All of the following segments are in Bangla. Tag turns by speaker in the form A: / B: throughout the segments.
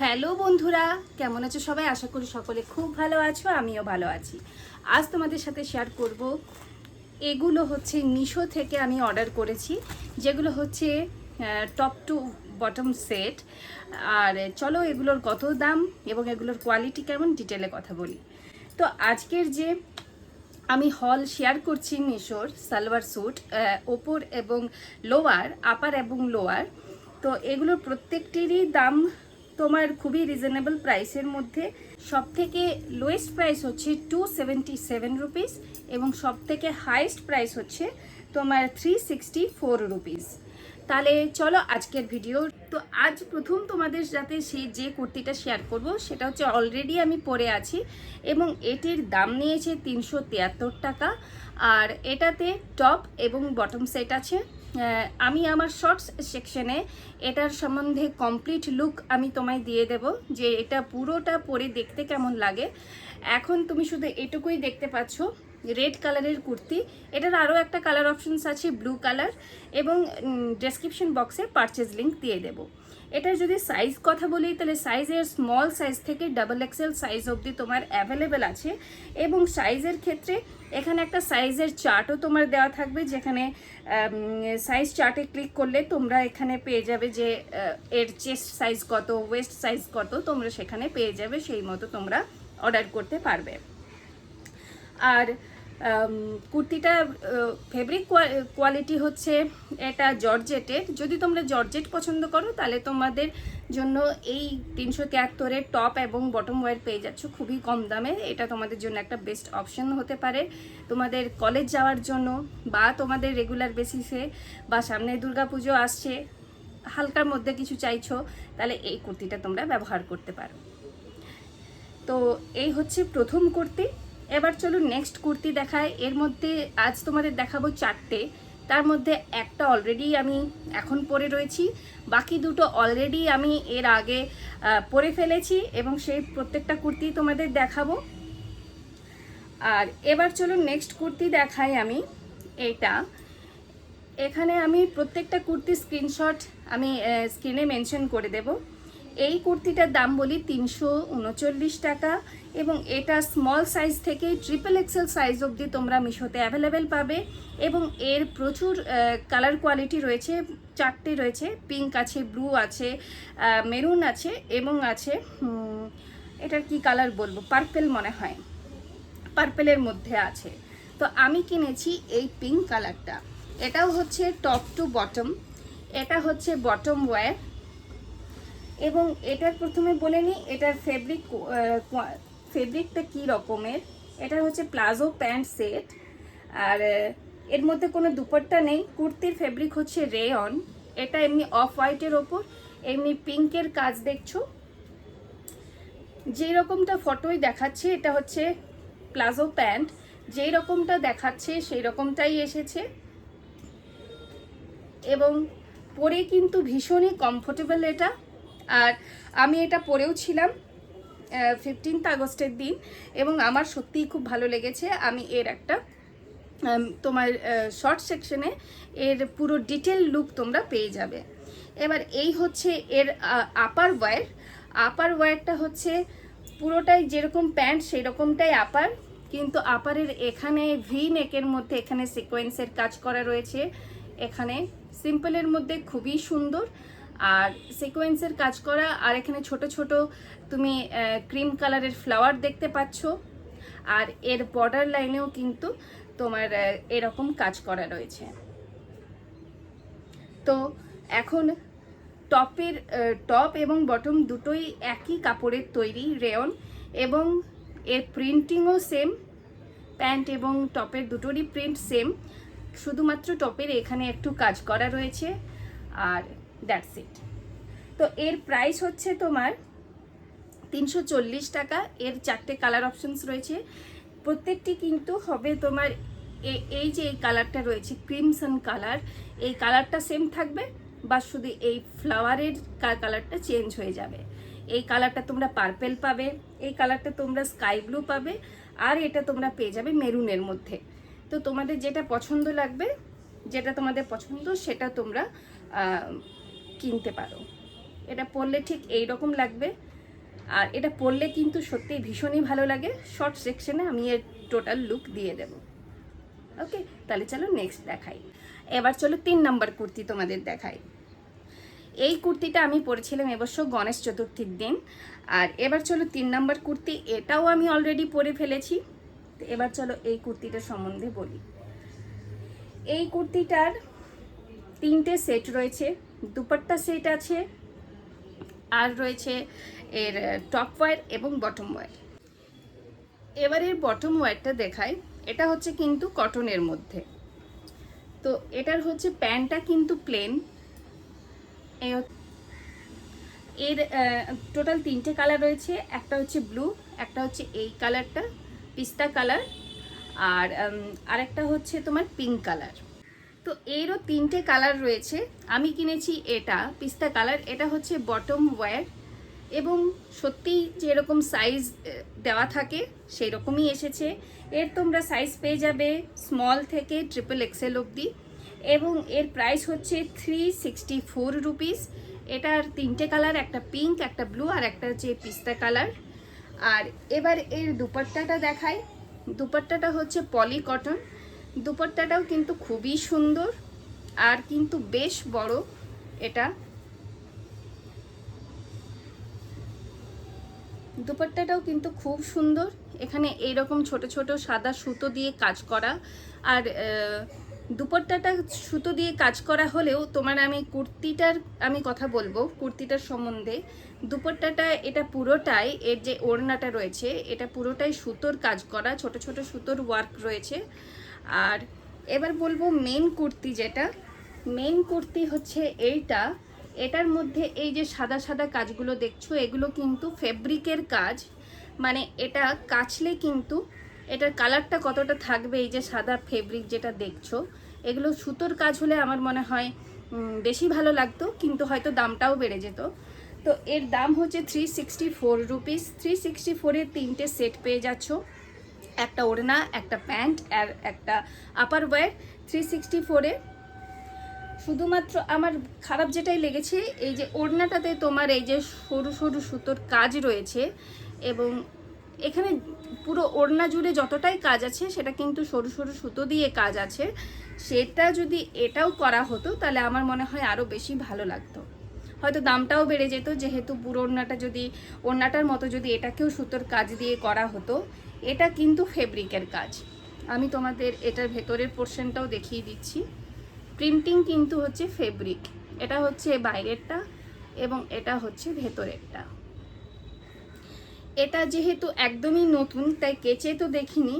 A: হ্যালো বন্ধুরা, কেমন আছো সবাই? আশা করি সকলে খুব ভালো আছো, আমিও ভালো আছি। আজ তোমাদের সাথে শেয়ার করব। এগুলো হচ্ছে মিশো থেকে আমি অর্ডার করেছি, যেগুলো হচ্ছে টপ টু বটম সেট আর চলো এগুলোর কত দাম এবং এগুলোর কোয়ালিটি কেমন ডিটেলে কথা বলি। তো আজকের যে আমি হল শেয়ার করছি মিশোর সালোয়ার স্যুট ওপর এবং লোয়ার আপার এবং লোয়ার তো এগুলোর প্রত্যেকটিরই দাম তোমার খুবই রিজনেবল প্রাইসের মধ্যে। সব থেকে লোয়েস্ট প্রাইস হচ্ছে টু সেভেন্টি সেভেন রুপিস এবং সব থেকে হাইয়েস্ট প্রাইস হচ্ছে তোমার থ্রি সিক্সটি ফোর রুপিস তাহলে চলো আজকের ভিডিও তো আজ প্রথম তোমাদের সাথে সেই যে কুর্তিটা শেয়ার করব, সেটা হচ্ছে অলরেডি আমি পরে আছি এবং এটির দাম নিয়েছে তিনশো তিয়াত্তর টাকা। আর এটাতে টপ এবং বটম সেট আছে। আমি আমার শর্টস সেকশনে এটার সম্বন্ধে কমপ্লিট লুক আমি তোমায় দিয়ে দেব, যে এটা পুরোটা পরে দেখতে কেমন লাগে। এখন তুমি শুধু এটুকুই দেখতে পাচ্ছ রেড কালারের কুর্তি। এটার আরও একটা কালার অপশানস আছে ব্লু কালার এবং ডেসক্রিপশন বক্সে পারচেজ লিঙ্ক দিয়ে দেব। এটার যদি সাইজ কথা বলি, তাহলে সাইজের স্মল সাইজ থেকে ডাবল এক্সেল সাইজ অবধি তোমার অ্যাভেলেবেল আছে। এবং সাইজের ক্ষেত্রে এখানে একটা সাইজের চার্টও তোমার দেওয়া থাকবে, যেখানে সাইজ চার্টে ক্লিক করলে তোমরা এখানে পেয়ে যাবে যে এর চেস্ট সাইজ কত ওয়েস্ট সাইজ কত, তোমরা সেখানে পেয়ে যাবে, সেই মতো তোমরা অর্ডার করতে পারবে। আর কুর্তিটা ফেব্রিক কোয়ালিটি হচ্ছে এটা জর্জেটের। যদি তোমরা জর্জেট পছন্দ করো, তাহলে তোমাদের জন্য এই তিনশো তিয়াত্তরের টপ এবং বটম ওয়্যার পেয়ে যাচ্ছ খুবই কম দামে। এটা তোমাদের জন্য একটা বেস্ট অপশন হতে পারে। তোমাদের কলেজ যাওয়ার জন্য বা তোমাদের রেগুলার বেসিসে বা সামনে দুর্গাপুজো আসছে, হালকার মধ্যে কিছু চাইছো, তাহলে এই কুর্তিটা তোমরা ব্যবহার করতে পারো। তো এই হচ্ছে প্রথম কুর্তি। এবার চলো নেক্সট কুর্তি দেখায় এর মধ্যে আজ তোমাদের দেখাবো চারটে। তার মধ্যে একটা অলরেডি আমি এখন পরে রয়েছি। বাকি দুটো অলরেডি আমি এর আগে পরে ফেলেছি এবং সেই প্রত্যেকটা কুর্তি তোমাদের দেখাবো। আর এবার চলো নেক্সট কুর্তি দেখাই আমি। এটা এখানে আমি প্রত্যেকটা কুর্তি স্ক্রিনশট আমি স্ক্রিনে মেনশন করে দেব। এই কুর্তিটার দাম বলি তিনশো উনচল্লিশ টাকা এবং এটা স্মল সাইজ থেকে ট্রিপল এক্সেল সাইজ অবধি তোমরা মিশোতে অ্যাভেলেবেল পাবে এবং এর প্রচুর কালার কোয়ালিটি রয়েছে, চারটে রয়েছে পিঙ্ক আছে ব্লু আছে মেরুন আছে এবং আছে এটার কি কালার বলব? পার্পেল মনে হয়। পার্পেলের মধ্যে আছে। তো আমি কিনেছি এই পিঙ্ক কালারটা এটাও হচ্ছে টপ টু বটম এটা হচ্ছে বটম ওয়্যার এবং এটার প্রথমে বলে নিই, এটার ফেব্রিক ফেব্রিকটা কী রকমের? এটা হচ্ছে প্লাজো প্যান্ট সেট। আর, এর মধ্যে কোনো দুপাট্টা নেই। কুর্তির ফেব্রিক হচ্ছে রেয়ন এটা এমনি অফ হোয়াইটের ওপর, এমনি পিঙ্কের কাজ দেখছ। যেই রকমটা ফটোই দেখাচ্ছে, এটা হচ্ছে প্লাজো প্যান্ট। যেই রকমটা দেখাচ্ছে, সেই রকমটাই এসেছে। এবং পরে কিন্তু ভীষণই কমফোর্টেবল এটা। আর আমি এটা পরেও ছিলাম ফিফটিন্থ আগস্টের দিন এবং আমার সত্যিই খুব ভালো লেগেছে। আমি এর একটা তোমার শর্ট সেকশনে এর পুরো ডিটেল লুক তোমরা পেয়ে যাবে। এবার এই হচ্ছে এর আপার ওয়্যার আপার ওয়্যারটা হচ্ছে পুরোটাই যেরকম প্যান্ট সেই রকমটাই আপার কিন্তু আপারের এখানে ভি নেকের মধ্যে এখানে সিকোয়েন্সের কাজ করা রয়েছে। এখানে সিম্পলের মধ্যে খুবই সুন্দর। আর সিকোয়েন্সের কাজ করা, আর এখানে ছোট ছোট তুমি ক্রিম কালারের ফ্লাওয়ার দেখতে পাচ্ছ। আর এর বর্ডার লাইনেও কিন্তু তোমার এরকম কাজ করা রয়েছে। তো এখন টপের টপ এবং বটম দুটোই একই কাপড়ের তৈরি রেয়ন এবং এর প্রিন্টিংও সেম প্যান্ট এবং টপের দুটোরই প্রিন্ট সেম শুধুমাত্র টপের এখানে একটু কাজ করা রয়েছে। আর দ্যাটস ইট তো এর প্রাইস হচ্ছে তোমার তিনশো চল্লিশ টাকা। এর চারটে কালার অপশনস রয়েছে। প্রত্যেকটি কিন্তু হবে তোমার এই যে এই কালারটা রয়েছে ক্রিমসন কালার এই কালারটা সেম থাকবে, বা শুধু এই ফ্লাওয়ারের কালারটা চেঞ্জ হয়ে যাবে। এই কালারটা তোমরা পার্পেল পাবে, এই কালারটা তোমরা স্কাই ব্লু পাবে, আর এটা তোমরা পেয়ে যাবে মেরুনের মধ্যে। তো তোমাদের যেটা পছন্দ লাগবে, যেটা তোমাদের পছন্দ, সেটা তোমরা কিনতে পারো। এটা পরলে ঠিক এই রকম লাগবে। আর এটা পরলে কিন্তু সত্যিই ভীষণই ভালো লাগে। শর্ট সেকশনে আমি এর টোটাল লুক দিয়ে দেব। ওকে তাহলে চলো নেক্সট দেখাই। এবার চলো তিন নাম্বার কুর্তি তোমাদের দেখাই। এই কুর্তিটা আমি পরেছিলাম এবছর গণেশ চতুর্থীর দিন। আর এবার চলো তিন নাম্বার কুর্তি, এটাও আমি অলরেডি পরে ফেলেছি। এবার চলো এই কুর্তিটা সম্বন্ধে বলি। এই কুর্তিটার তিনটে সেট রয়েছে। দুপাট্টা সেট আছে আর রয়েছে এর টপ ওয়্যার এবং বটম ওয়্যার এবার এর বটম ওয়্যারটা দেখায় এটা হচ্ছে কিন্তু কটনের মধ্যে। তো এটার হচ্ছে প্যান্টটা কিন্তু প্লেন এর টোটাল তিনটে কালার রয়েছে। একটা হচ্ছে ব্লু একটা হচ্ছে এই কালারটা পিস্তা কালার আর আরেকটা হচ্ছে তোমার পিঙ্ক কালার তো এরও তিনটে কালার রয়েছে। আমি কিনেছি এটা, পিস্তা কালার। এটা হচ্ছে বটম ওয়্যার এবং সত্যিই যেরকম সাইজ দেওয়া থাকে সেই রকমই এসেছে। এর তোমরা সাইজ পেয়ে যাবে স্মল থেকে ট্রিপল এক্সেল অবধি এবং এর প্রাইস হচ্ছে থ্রি সিক্সটি ফোর রুপিস এটার তিনটে কালার, একটা পিঙ্ক একটা ব্লু আর একটা হচ্ছে পিস্তা কালার। আর এবার এর দুপাট্টাটা দেখাই। দুপাট্টাটা হচ্ছে পলি কটন দুপাট্টাটাও কিন্তু খুবই সুন্দর আর কিন্তু বেশ বড় এটা। দুপাট্টাটাও কিন্তু খুব সুন্দর। এখানে এইরকম ছোট ছোট সাদা সুতো দিয়ে কাজ করা। আর দুপাট্টাটা সুতো দিয়ে কাজ করা হলেও তোমার আমি কুর্তিটার, আমি কথা বলব কুর্তিটার সম্বন্ধে। দুপাট্টাটা এটা পুরোটাই এর যে ওড়নাটা রয়েছে, এটা পুরোটাই সুতোর কাজ করা, ছোট ছোট সুতোর ওয়ার্ক রয়েছে। আর এবার বলব মেন কুর্তি যেটা। মেন কুর্তি হচ্ছে এইটা। এটার মধ্যে এই যে সাদা সাদা কাজগুলো দেখছ, এগুলো কিন্তু ফেব্রিকের কাজ। মানে এটা কাচলে কিন্তু এটার কালারটা কতটা থাকবে, এই যে সাদা ফেব্রিক যেটা দেখছ, এগুলো সুতোর কাজ হলে আমার মনে হয় বেশি ভালো লাগতো, কিন্তু হয়তো দামটাও বেড়ে যেত। তো এর দাম হচ্ছে three sixty four rupees three sixty ফোরের তিনটে সেট পেয়ে যাচ্ছ। একটা ওড়না, একটা প্যান্ট আর একটা আপার ওয়্যার থ্রি সিক্সটি ফোরে শুধুমাত্র আমার খারাপ যেটাই লেগেছে, এই যে ওড়নাটাতে তোমার এই যে সরু সরু সুতোর কাজ রয়েছে এবং এখানে পুরো ওড়না জুড়ে যতটাই কাজ আছে, সেটা কিন্তু সরু সরু সুতো দিয়ে কাজ আছে। সেটা যদি এটাও করা হতো, তাহলে আমার মনে হয় আরও বেশি ভালো লাগতো। হয়তো দামটাও বেড়ে যেত, যেহেতু পুরো ওড়নাটা যদি, ওড়নাটার মতো যদি এটাকেও সুতোর কাজ দিয়ে করা হতো। এটা কিন্তু ফেব্রিকের কাজ। আমি তোমাদের এটার ভেতরের পোর্শনটাও দেখিয়ে দিচ্ছি। প্রিন্টিং কিন্তু হচ্ছে ফেব্রিক এটা হচ্ছে বাইরেরটা এবং এটা হচ্ছে ভেতরেরটা। এটা যেহেতু একদমই নতুন, তাই কেচে তো দেখিনি।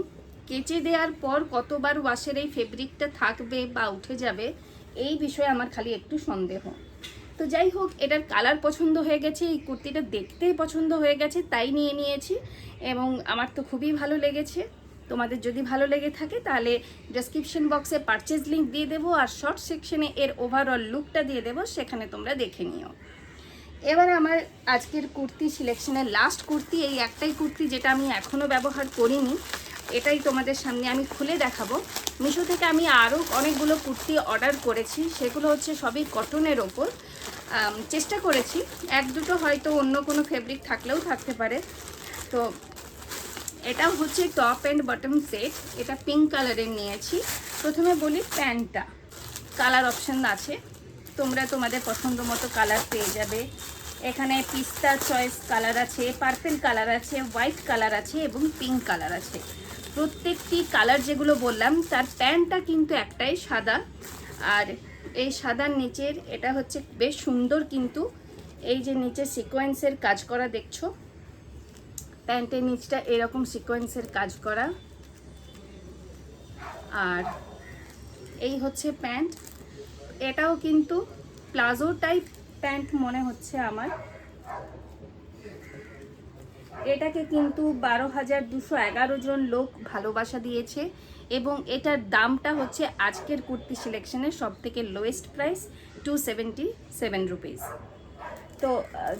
A: কেচে দেওয়ার পর কতবার ওয়াশের এই ফেব্রিকটা থাকবে বা উঠে যাবে, এই বিষয়ে আমার খালি একটু সন্দেহ। তো যাই হোক, এটার কালার পছন্দ হয়ে গেছে, এই কুর্তিটা দেখতেই পছন্দ হয়ে গেছে, তাই নিয়ে নিয়েছি। এবং আমার তো খুবই ভালো লেগেছে। তোমাদের যদি ভালো লেগে থাকে, তাহলে ডেসক্রিপশন বক্সে পারচেজ লিঙ্ক দিয়ে দেবো, আর শর্ট সেকশনে এর ওভারঅল লুকটা দিয়ে দেবো, সেখানে তোমরা দেখে নিও। এবার আমার আজকের কুর্তি সিলেকশনের লাস্ট কুর্তি, এই একটাই কুর্তি যেটা আমি এখনও ব্যবহার করিনি। এটাই তোমাদের সামনে আমি খুলে দেখাবো। মিশো থেকে আমি আরও অনেকগুলো কুর্তি অর্ডার করেছি, সেগুলো হচ্ছে সবই কটনের ওপর। চেষ্টা করেছি, এক দুটো হয়তো অন্য কোনো ফেব্রিক থাকলেও থাকতে পারে। তো এটা হচ্ছে টপ অ্যান্ড বটম সেট এটা পিঙ্ক কালারের নিয়েছি। প্রথমে বলি প্যান্টটা কালার অপশান আছে। তোমরা তোমাদের পছন্দ মতো কালার পেয়ে যাবে। এখানে পিস্তা চয়েস কালার আছে পার্পেল কালার আছে হোয়াইট কালার আছে এবং পিঙ্ক কালার আছে। প্রত্যেকটি কালার যেগুলো বললাম, তার প্যান্টটা কিন্তু একটাই সাদা। আর এই সাদার নিচের, এটা হচ্ছে বেশ সুন্দর কিন্তু এই যে নিচে সিকোয়েন্সের কাজ করা দেখছ। প্যান্টের নিচটা এরকম সিকোয়েন্সের কাজ করা। আর এই হচ্ছে প্যান্ট। এটাও কিন্তু প্লাজো টাইপ প্যান্ট মনে হচ্ছে আমার। এটাকে কিন্তু বারো হাজার দুশো এগারো জন লোক ভালোবাসা দিয়েছে এবং এটার দামটা হচ্ছে আজকের কুর্তি সিলেকশনের সব থেকে lowest price two seventy seven rupees তো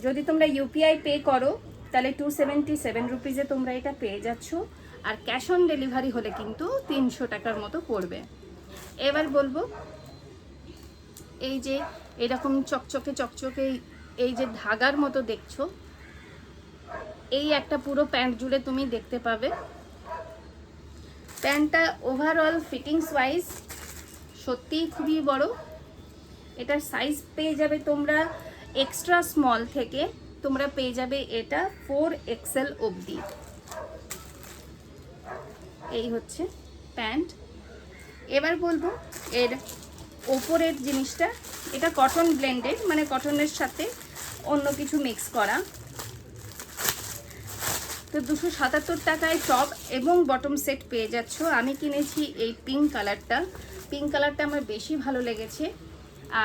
A: যদি তোমরা ইউপিআই পে করো, তাহলে টু সেভেন্টি সেভেন রুপিজে তোমরা এটা পেয়ে যাচ্ছ। আর ক্যাশ অন ডেলিভারি হলে কিন্তু তিনশো টাকার মতো পড়বে। এবার বলব, এই যে এরকম চকচকে চকচকে এই যে ধাগার মতো দেখছ এই একটা পুরো প্যান্ট জুড়ে তুমি দেখতে পাবে। প্যান্টটা ওভারঅল ফিটিংস ওয়াইজ সত্যিই খুবই বড়। এটার সাইজ পেয়ে যাবে তোমরা এক্সট্রা স্মল থেকে তোমরা পেয়ে যাবে এটা ফোর এক্সেল অবধি। এই হচ্ছে প্যান্ট। এবার বলব এর ওপরের জিনিসটা, এটা কটন ব্লেন্ডেড মানে কটনের সাথে অন্য কিছু মিক্স করা। তো দুশো সাতাত্তর টাকায় টপ এবং বটম সেট পেয়ে যাচ্ছ। আমি কিনেছি এই পিঙ্ক কালারটা পিঙ্ক কালারটা আমার বেশি ভালো লেগেছে।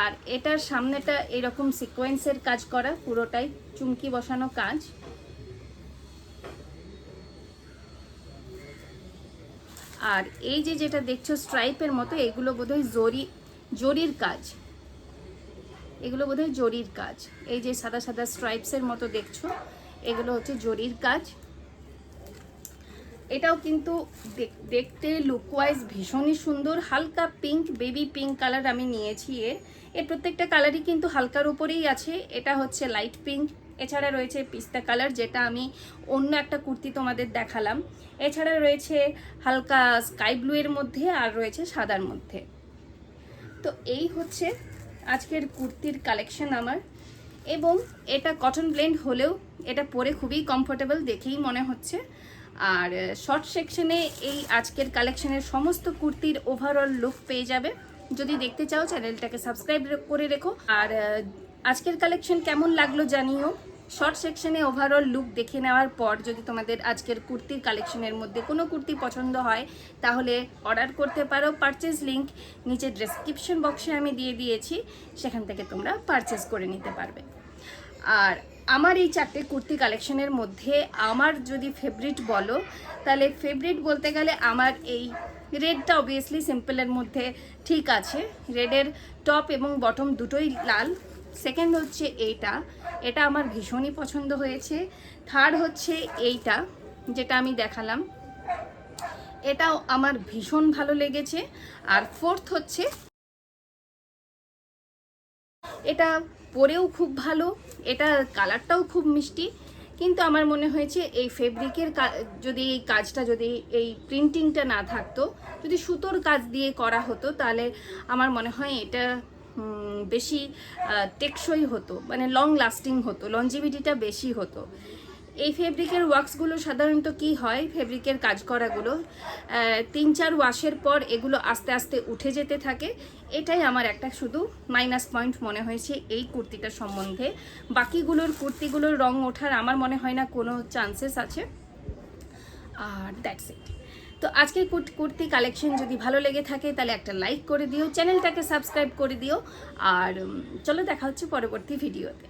A: আর এটার সামনেটা এরকম সিকোয়েন্সের কাজ করা, পুরোটাই চুমকি বসানো কাজ। আর এই যে যেটা দেখছ স্ট্রাইপের মতো, এগুলো বোধহয় জরি, জরির কাজ। এগুলো বোধহয় জরির কাজ। এই যে সাদা সাদা স্ট্রাইপসের মতো দেখছ, এগুলো হচ্ছে জরির কাজ। এটাও কিন্তু দেখ- দেখতে লুকওয়াইজ ভীষণই সুন্দর। হালকা পিঙ্ক বেবি পিঙ্ক কালার আমি নিয়েছি এর। এর প্রত্যেকটা কালারই কিন্তু হালকার উপরেই আছে। এটা হচ্ছে লাইট পিঙ্ক এছাড়া রয়েছে পিস্তা কালার যেটা আমি অন্য একটা কুর্তি তোমাদের দেখালাম। এছাড়া রয়েছে হালকা স্কাই ব্লু এর মধ্যে আর রয়েছে সাদার মধ্যে। তো এই হচ্ছে আজকের কুর্তির কালেকশন আমার। এবং এটা কটন ব্লেন্ড হলেও এটা পরে খুবই কমফোর্টেবল দেখেই মনে হচ্ছে। আর শর্ট সেকশনে এই আজকের কালেকশনের সমস্ত কুর্তির ওভারঅল লুক পেয়ে যাবে। যদি দেখতে চাও চ্যানেলটাকে সাবস্ক্রাইব করে রেখো। আর আজকের কালেকশন কেমন লাগল জানিও। শর্ট সেকশনে ওভারঅল লুক দেখে নেওয়ার পর যদি তোমাদের আজকের কুর্তির কালেকশনের মধ্যে কোনো কুর্তি পছন্দ হয়, তাহলে অর্ডার করতে পারো পারচেজ লিংক নিচে ডেসক্রিপশন বক্সে আমি দিয়ে দিয়েছি, সেখান থেকে তোমরা পারচেজ করে নিতে পারবে। আর আমার এই চারটে কুর্তি কালেকশনের মধ্যে আমার যদি ফেভারিট বলো, তাহলে ফেভারিট বলতে গেলে আমার এই রেডটা অবভিয়াসলি সিম্পলের মধ্যে ঠিক আছে। রেডের টপ এবং বটম দুটোই লাল। সেকেন্ড হচ্ছে এইটা। এটা আমার ভীষণই পছন্দ হয়েছে। থার্ড হচ্ছে এইটা, যেটা আমি দেখালাম। এটাও আমার ভীষণ ভালো লেগেছে। আর ফোর্থ হচ্ছে, এটা পরেও খুব ভালো। এটা কালারটাও খুব মিষ্টি, কিন্তু আমার মনে হয়েছে এই ফেব্রিকের যদি এই কাজটা, যদি এই প্রিন্টিংটা না থাকতো, যদি সুতোর কাজ দিয়ে করা হতো, তাহলে আমার মনে হয় এটা বেশি টেকসই হতো মানে লং লাস্টিং হতো লঞ্জিভিটিটা বেশি হতো। এই ফেব্রিকের ওয়ার্কসগুলো সাধারণত কি হয়? ফেব্রিকের কাজ করাগুলো তিন চার ওয়াশের পর এগুলো আস্তে আস্তে উঠে যেতে থাকে। এটাই আমার একটা শুধু মাইনাস পয়েন্ট মনে হয়েছে এই কুর্তিটা সম্বন্ধে। বাকিগুলোর কুর্তিগুলোর রং ওঠার আমার মনে হয় না কোনো চান্সেস আছে। আর দ্যাটস ইট তো আজকের কুর্তি কালেকশন যদি ভালো লেগে থাকে তাহলে একটা লাইক করে দিও চ্যানেলটাকে সাবস্ক্রাইব করে দিও। আর চলো দেখা হচ্ছে পরবর্তী ভিডিওতে